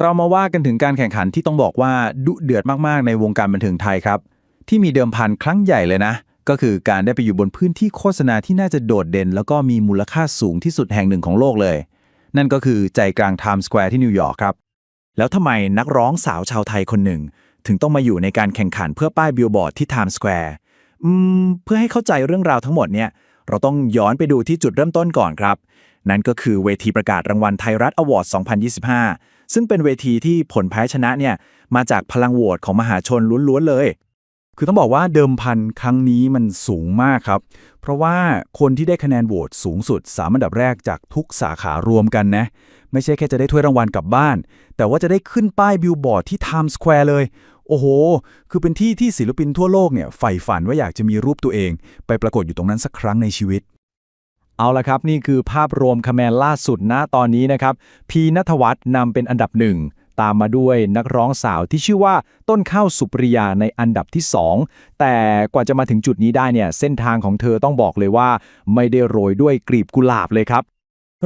เรามาว่ากันถึงการแข่งขันที่ต้องบอกว่าดุเดือดมากๆในวงการบันเทิงไทยครับ ที่มีเดิมพันครั้งใหญ่เลยนะ ก็คือการได้ไปอยู่บนพื้นที่โฆษณาที่น่าจะโดดเด่น แล้วก็มีมูลค่าสูงที่สุดแห่งหนึ่งของโลกเลย นั่นก็คือใจกลางไทม์สแควร์ที่นิวยอร์กครับ แล้วทำไมนักร้องสาวชาวไทยคนหนึ่ง ถึงต้องมาอยู่ในการแข่งขันเพื่อป้ายบิลบอร์ดที่ไทม์สแควร์อืมเพื่อให้เข้าใจเรื่องราวทั้งหมดเนี่ยเราต้องย้อนไปดูที่จุดเริ่มต้นก่อนครับ นั่นก็คือเวทีประกาศรางวัลไทยรัฐอวอร์ด 2025 ซึ่งเป็นเวทีที่ผลแพ้ชนะเนี่ยมาจากพลังโหวตของมหาชนล้วนๆเลย คือต้องบอกว่าเดิมพันครั้งนี้มันสูงมากครับ เพราะว่าคนที่ได้คะแนนโหวตสูงสุดสามอันดับแรกจากทุกสาขารวมกันนะ ไม่ใช่แค่จะได้ถ้วยรางวัลกลับบ้าน แต่ว่าจะได้ขึ้นป้ายบิลบอร์ดที่ไทม์สแควร์เลย โอ้โห คือเป็นที่ที่ศิลปินทั่วโลกเนี่ยใฝ่ฝันว่าอยากจะมีรูปตัวเอง ไปปรากฏอยู่ตรงนั้นสักครั้งในชีวิต เอาละครับ นี่คือภาพรวมคะแนนล่าสุดณตอนนี้นะครับ พีนัทวัฒน์นำเป็นอันดับหนึ่งตามมาด้วยนักร้องสาวที่ชื่อว่าต้นข้าวสุปริยาในอันดับที่ 2 แต่กว่าจะมาถึงจุดนี้ได้เนี่ย เส้นทางของเธอต้องบอกเลยว่า ไม่ได้โรยด้วยกลีบกุหลาบเลยครับ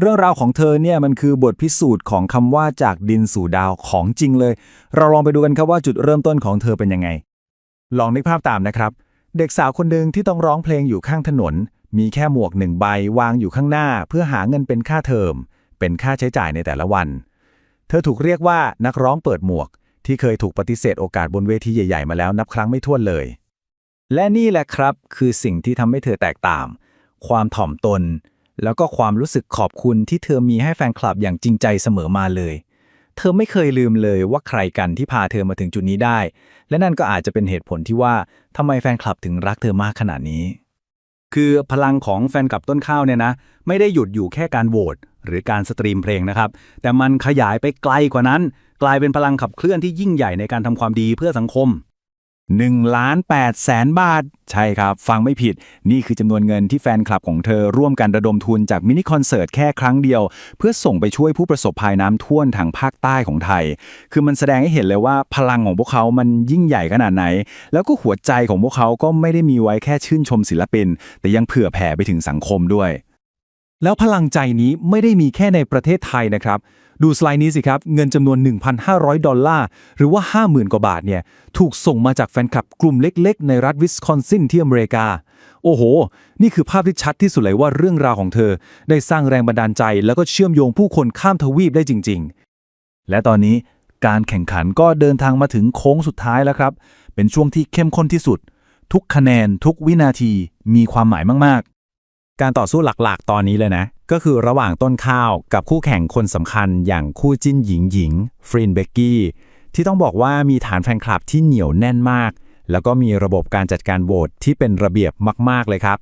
เรื่องราวของเธอเนี่ยมันคือบทพิสูจน์ของคำว่าจากดินสู่ดาวของจริงเลย เราลองไปดูกันครับว่าจุดเริ่มต้นของเธอเป็นยังไง ลองนึกภาพตามนะครับ เด็กสาวคนหนึ่งที่ต้องร้องเพลงอยู่ข้างถนน มีแค่หมวกหนึ่งใบวางอยู่ข้างหน้าเพื่อหาเงินเป็นค่าเทอม เป็นค่าใช้จ่ายในแต่ละวัน เธอถูกเรียกว่านักร้องเปิดหมวก ที่เคยถูกปฏิเสธโอกาสบนเวทีใหญ่ๆมาแล้วนับครั้งไม่ถ้วนเลย และนี่แหละครับคือสิ่งที่ทำให้เธอแตกต่าง ความถ่อมตน แล้วก็ความรู้สึกขอบคุณที่เธอมีให้แฟนคลับอย่างจริงใจเสมอมาเลย เธอไม่เคยลืมเลยว่าใครกันที่พาเธอมาถึงจุดนี้ได้ และนั่นก็อาจจะเป็นเหตุผลที่ว่าทำไมแฟนคลับถึงรักเธอมากขนาดนี้ คือพลังของแฟนกับต้นข้าวเนี่ยนะ ไม่ได้หยุดอยู่แค่การโหวตหรือการสตรีมเพลงนะครับ แต่มันขยายไปไกลกว่านั้น กลายเป็นพลังขับเคลื่อนที่ยิ่งใหญ่ในการทำความดีเพื่อสังคม 1ล้าน8แสนบาท ใช่ครับ ฟังไม่ผิด นี่คือจำนวนเงินที่แฟนคลับของเธอร่วมกันระดมทุนจากมินิคอนเสิร์ตแค่ครั้งเดียว เพื่อส่งไปช่วยผู้ประสบภัยน้ำท่วมทางภาคใต้ของไทย คือมันแสดงให้เห็นเลยว่าพลังของพวกเขามันยิ่งใหญ่ขนาดไหน แล้วก็หัวใจของพวกเขาก็ไม่ได้มีไว้แค่ชื่นชมศิลปิน แต่ยังเผื่อแผ่ไปถึงสังคมด้วย แล้วพลังใจนี้ไม่ได้มีแค่ในประเทศไทยนะครับ ดูสไลด์นี้สิครับ เงินจำนวน 1,500 ดอลลาร์ หรือว่า 50,000 กว่าบาทเนี่ย ถูกส่งมาจากแฟนคลับกลุ่มเล็กๆ ในรัฐวิสคอนซินที่อเมริกา โอ้โห นี่คือภาพที่ชัดที่สุดเลยว่าเรื่องราวของเธอ ได้สร้างแรงบันดาลใจ แล้วก็เชื่อมโยงผู้คนข้ามทวีปได้จริง ๆ และตอนนี้การแข่งขันก็เดินทางมาถึงโค้งสุดท้ายแล้วครับ เป็นช่วงที่เข้มข้นที่สุด ทุกคะแนนทุกวินาทีมีความหมายมากๆ การต่อสู้หลักๆ ตอนนี้เลยนะ ก็คือระหว่างต้นข้าวกับคู่แข่งคนสำคัญอย่างคู่จิ้นหญิงหญิงฟรินเบกกี้ที่ต้องบอกว่ามีฐานแฟนคลับที่เหนียวแน่นมาก แล้วก็มีระบบการจัดการโหวตที่เป็นระเบียบมาก ๆ เลยครับ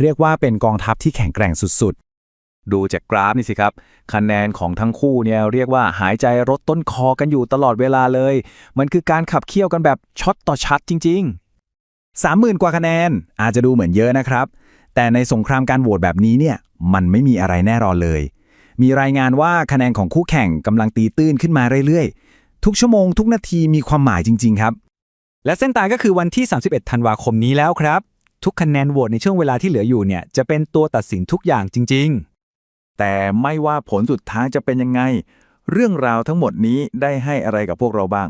เรียกว่าเป็นกองทัพที่แข็งแกร่งสุดๆ ดูจากกราฟนี่สิครับ คะแนนของทั้งคู่เนี่ยเรียกว่าหายใจรถต้นคอกันอยู่ตลอดเวลาเลย มันคือการขับเคี่ยวกันแบบช็อตต่อชัดจริง ๆ 30,000 กว่าคะแนนอาจจะดูเหมือนเยอะนะครับ แต่ในสงครามการโหวตแบบนี้เนี่ยมันไม่มีอะไรแน่นอนเลย มีรายงานว่าคะแนนของคู่แข่งกำลังตีตื้นขึ้นมาเรื่อยๆ ทุกชั่วโมงทุกนาทีมีความหมายจริง ๆ ครับ และเส้นตายก็คือวันที่ 31 ธันวาคมนี้แล้วครับ ทุกคะแนนโหวตในช่วงเวลาที่เหลืออยู่เนี่ยจะเป็นตัวตัดสินทุกอย่างจริง ๆ แต่ไม่ว่าผลสุดท้ายจะเป็นยังไง เรื่องราวทั้งหมดนี้ได้ให้อะไรกับพวกเราบ้าง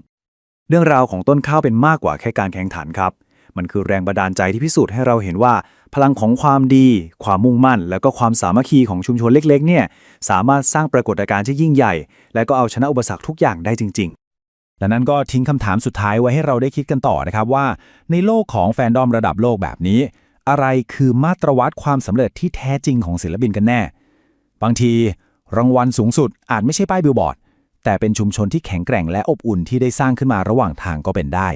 เรื่องราวของต้นข้าวเป็นมากกว่าแค่การแข่งขันครับ มันคือแรงบันดาลใจที่พิสูจน์ให้เราเห็นว่า พลังของความดี ความมุ่งมั่น แล้วก็ความสามัคคีของชุมชนเล็กๆเนี่ยสามารถสร้างปรากฏการณ์ที่ยิ่งใหญ่ และก็เอาชนะอุปสรรคทุกอย่างได้จริง ๆและนั้นก็ทิ้งคำถามสุดท้ายไว้ให้เราได้คิดกันต่อนะครับว่า ในโลกของแฟนดอมระดับโลกแบบนี้ อะไรคือมาตรวัดความสำเร็จที่แท้จริงของศิลปินกันแน่ บางทีรางวัลสูงสุดอาจไม่ใช่ป้ายบิลบอร์ด แต่เป็นชุมชนที่แข็งแกร่งและอบอุ่นที่ได้สร้างขึ้นมาระหว่างทางก็เป็นได้